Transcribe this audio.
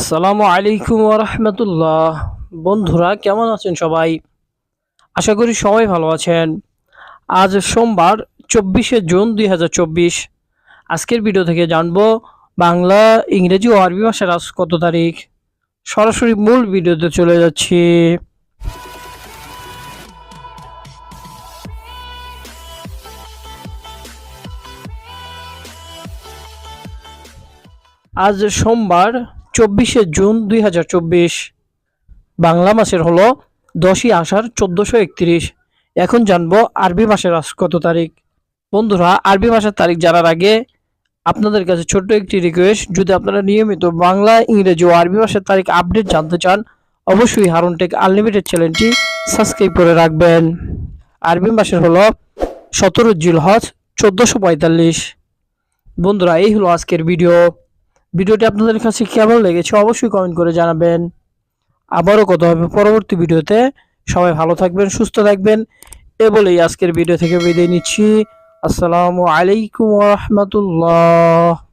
আসসালামু আলাইকুম রহমতুল্লাহ। বন্ধুরা, কেমন আছেন সবাই? আশা করি সবাই ভালো আছেন। আজ সোমবার, চব্বিশে জুন দুই হাজার চব্বিশ। আজকের ভিডিও থেকে জানব, বাংলা, ইংরেজি ও আরবি ভাষার আজ কত তারিখ? সরাসরি মূল ভিডিওতে চলে যাচ্ছি। আজ সোমবার চব্বিশে জুন দুই হাজার চব্বিশ। বাংলা মাসের হলো দশই আষাঢ় চোদ্দোশো একত্রিশ। এখন জানব আরবি মাসের আজ কত তারিখ। বন্ধুরা, আরবি মাসের তারিখ জানার আগে আপনাদের কাছে ছোট্ট একটি রিকোয়েস্ট যদি আপনারা নিয়মিত বাংলা, ইংরেজি ও আরবি মাসের তারিখ আপডেট জানতে চান, অবশ্যই হারুন আনলিমিটেড চ্যানেলটি সাবস্ক্রাইব করে রাখবেন। আরবি মাসের হলো সতেরো জিলহজ চোদ্দোশো পঁয়তাল্লিশ। বন্ধুরা, এই হলো আজকের ভিডিও ভিডিওটি আপনাদের কাছে কেমন লেগেছে অবশ্যই কমেন্ট করে জানাবেন। আবারও কথা হবে পরবর্তী ভিডিওতে। সবাই ভালো থাকবেন, সুস্থ থাকবেন। এ বলেই আজকের ভিডিও থেকে বিদায় নিচ্ছি। আসসালামু আলাইকুম রহমতুল্লাহ।